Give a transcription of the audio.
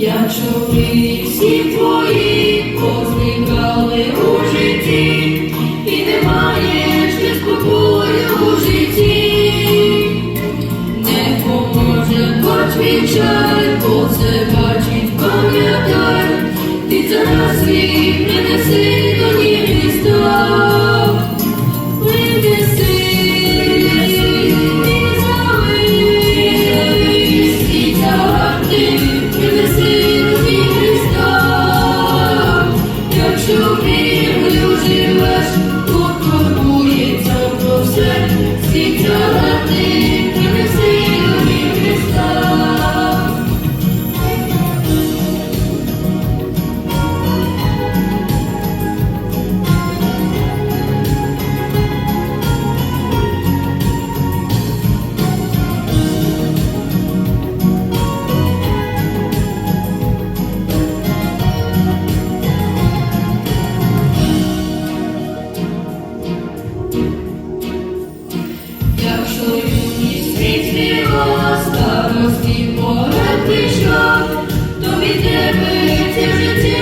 як човни позникали у житті, і немає ще спокою у житті, не поможе хоч відчай, бо це бачить, пам'ятай, ти за нас не неси до нього. activity.